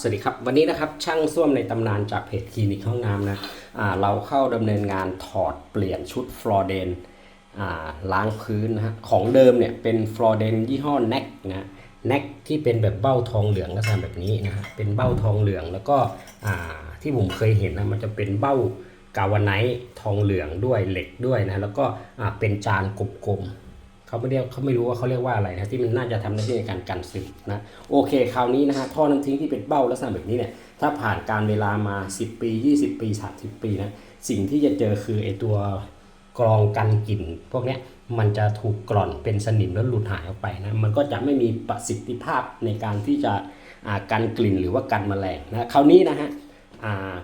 สวัสดีครับ วันนี้นะครับช่างส้วมในตำนานจากเพจคลินิกห้องน้ำนะอ่าเราเข้าดำเนินงานถอดเปลี่ยนชุดฟลอเดนล้างพื้นนะฮะของเดิมเนี่ยเป็นฟลอเดนยี่ห้อแน็กนะแน็กที่เป็นแบบเบ้าทองเหลืองลักษณะแบบนี้นะฮะเป็นเบ้าทองเหลืองแล้วก็ที่ผมเคยเห็นนะมันจะเป็นเบ้ากาวไนท์ทองเหลืองด้วยเหล็กด้วยนะแล้วก็เป็นจานกลมๆ เขาไม่เรียกเขาไม่รู้ว่าเขาเรียกว่าอะไรนะที่มันน่าจะทำหน้าที่ในการกันซึมนะโอเคคราวนี้นะฮะท่อน้ำทิ้งที่เป็นเบ้าลักษณะแบบนี้เนี่ยถ้าผ่านการเวลามา 10 ปี 20 ปี 30 ปีนะสิ่งที่จะเจอคือไอตัวกรองกันกลิ่น พวกเนี้ยมันจะถูกกร่อนเป็นสนิมแล้วหลุดหายออกไปนะมันก็จะไม่มีประสิทธิภาพในการที่จะอ่ากันกลิ่นหรือว่ากันแมลงนะคราวนี้นะฮะ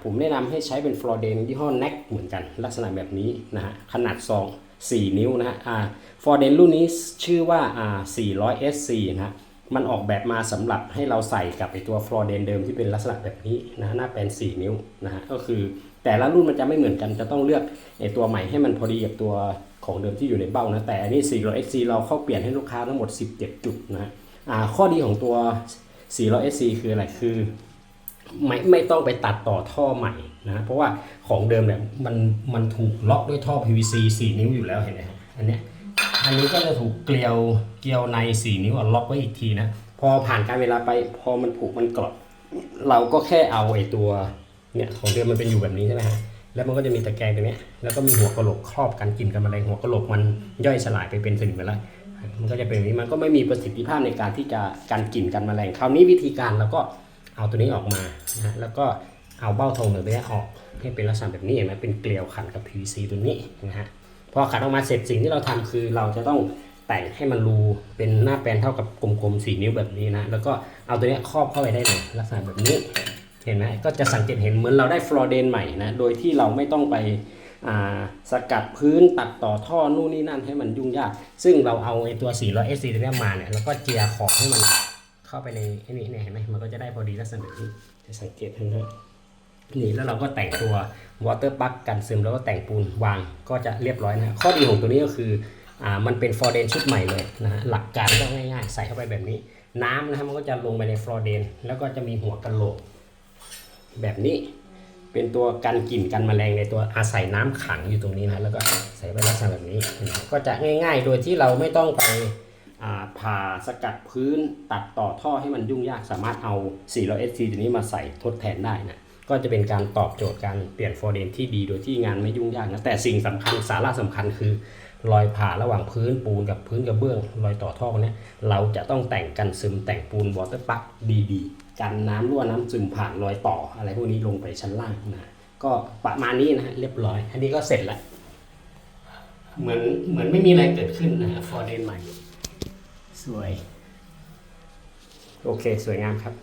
ผมแนะนำให้ใช้เป็นฟลอร์เดนยี่ห้อแน็กเหมือนกัน ลักษณะแบบนี้นะฮะขนาดซอง 4 นิ้วนะฮะฟลอร์เดนรุ่นนี้ชื่อว่า 400 SC นะฮะมันออกแบบมาสำหรับให้เราใส่กับไอตัวฟลอร์เดนเดิมที่เป็นลักษณะแบบนี้นะหน้าแปลน4 นิ้วนะฮะก็คือแต่ละรุ่นมันจะไม่เหมือนกันจะต้องเลือกไอตัวใหม่ให้มันพอดีกับตัวของเดิมที่อยู่ในเบ้านะแต่อันนี้ 400 SC เราเข้าเปลี่ยนให้ลูกค้าทั้งหมด 17 จุดนะฮะข้อดีของตัว 400 SC คืออะไรคือ ไม่ไม่ต้องไปตัดต่อท่อใหม่นะเพราะว่าของเดิมเนี่ยมันมันถูกล็อกด้วยท่อ PVC 4 นิ้วอยู่แล้วเห็นไหมฮะอันเนี้ยอันนี้ก็จะถูกเกลียวเกลียวใน 4 นิ้วอะล็อกไว้อีกทีนะพอผ่านการเวลาไปพอมันผุมันกรอบเราก็แค่เอาไอ้ตัวเนี่ยของเดิมมันเป็นอยู่แบบนี้ใช่ไหมฮะแล้วมันก็จะมีตะแกรงตรงนี้แล้วก็มีหัวกะโหลกครอบกันกลิ่นกันแมลงหัวกะโหลกมันย่อยสลายไปเป็นสนิมไปแล้วมันก็จะเป็นแบบนี้มันก็ไม่มีประสิทธิภาพในการที่จะกันกลิ่นกันแมลงคราวนี้วิธีการเราก็ เอาตัวนี้ออกมานะแล้วก็เอาเบ้าทองเหลืองตัวนี้ออกให้เป็นลักษณะแบบนี้เห็นไหมเป็นเกลียวขันกับ PVC ตัวนี้นะฮะพอขันออกมาเสร็จสิ่งที่เราทำคือเราจะต้องแต่งให้มันรูเป็นหน้าแปลนเท่ากับกลมๆ4นิ้วแบบนี้นะแล้วก็เอาตัวนี้ครอบเข้าไปได้เลยลักษณะแบบนี้เห็นไหมก็จะสังเกตเห็นเหมือนเราได้ฟลอเดนใหม่นะโดยที่เราไม่ต้องไปสกัดพื้นตัดต่อท่อนู่นนี่นั่นให้มันยุ่งยาก ซึ่งเราเอาไอตัว400 SC ตัวเนี้มาเนี่ยแล้วก็เจียขอบให้มัน เข้าไปในไอ้นี่เนี่ยเห็นไหมมันก็จะได้พอดีลักษณะแบบนี้จะสังเกตเห็นไหมนี่แล้วเราก็แต่งตัววอเตอร์ปักกันซึมแล้วก็แต่งปูนวางก็จะเรียบร้อยนะข้อดีของตัวนี้ก็คืออ่ามันเป็นฟลอร์เดนชุดใหม่เลยนะฮะหลักการก็ง่ายๆ ใส่เข้าไปแบบนี้ น้ำนะฮะมันก็จะลงไปในฟลอร์เดนแล้วก็จะมีหัวกะโหลก แบบนี้เป็นตัวกันกลิ่นกันแมลงในตัวอาศัยน้ำขังอยู่ตรงนี้นะแล้วก็ใส่ไปลักษณะแบบนี้ ก็จะง่ายๆ โดยที่เราไม่ต้องไป ผ่าสกัดพื้นตัดต่อท่อให้มันยุ่งยากสามารถเอา 400 SC ตัวนี้มาใส่ทดแทนได้นะก็จะเป็นการตอบโจทย์การเปลี่ยนฟอร์เดนที่ดีโดยที่งานไม่ยุ่งยากนะแต่สิ่งสำคัญสาระสำคัญคือ รอยผ่าระหว่างพื้นปูนกับพื้นกระเบื้องรอยต่อท่อเนี้ยเราจะต้องแต่งกันซึมแต่งปูนวอเตอร์ปักดีๆ กันน้ำรั่วน้ำซึมผ่านรอยต่ออะไรพวกนี้ลงไปชั้นล่างนะก็ประมาณนี้นะฮะเรียบร้อย อันนี้ก็เสร็จแล้วเหมือนเหมือนไม่มีอะไรเกิดขึ้นนะฮะฟอร์เดนใหม่ สวย โอเค สวยงามครับ